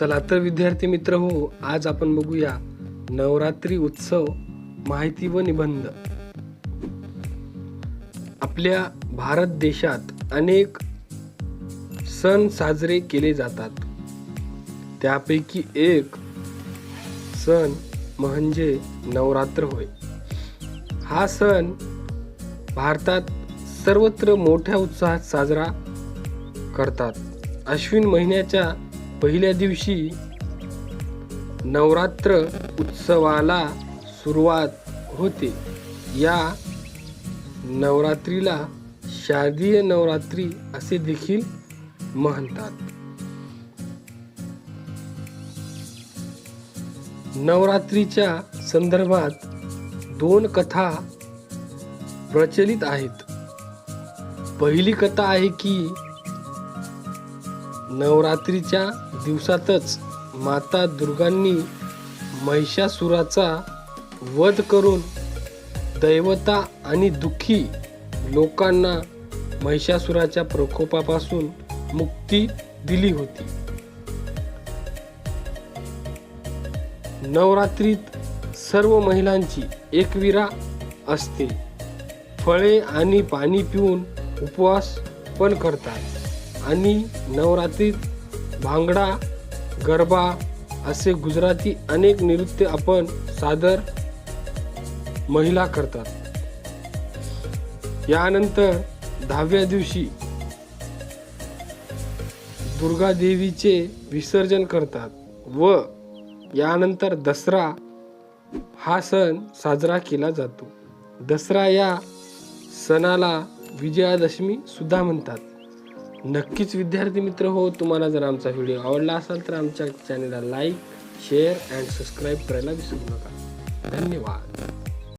चला तर विद्यार्थी मित्र हो आज आपण बघूया नवरात्री उत्सव माहिती व निबंध. आपल्या भारत देशात अनेक सण साजरे केले जातात. त्यापैकी एक सण म्हणजे नवरात्र होय. हा सण भारतात सर्वत्र मोठ्या उत्साहात साजरा करतात. अश्विन महिन्याच्या पहिल्या दिवशी नवरात्र उत्सवाला सुरुवात होते. या नवरात्रीला शारदीय नवरात्री असे देखील म्हणतात. नवरात्रीच्या संदर्भात दोन कथा प्रचलित आहेत. पहिली कथा आहे की नवरात्रीच्या दिवसातच माता दुर्गांनी महिषासुराचा वध करून दैवता आणि दुःखी लोकांना महिषासुराच्या प्रकोपापासून मुक्ती दिली होती. नवरात्रीत सर्व महिलांची एकविरा असते. फळे आणि पाणी पिऊन उपवास पण करतात. आणि नवरात्रीत भांगडा गरबा असे गुजराती अनेक नृत्य आपण सादर महिला करतात. यानंतर दहाव्या दिवशी दुर्गा देवीचे विसर्जन करतात व यानंतर दसरा हा सण साजरा केला जातो. दसरा या सणाला विजयादशमी सुद्धा म्हणतात. नक्कीच विद्यार्थी मित्र हो तुम्हाला जर आमचा व्हिडिओ आवडला असेल तर आमच्या चॅनलला लाईक शेअर अँड सबस्क्राईब करायला विसरू नका. धन्यवाद.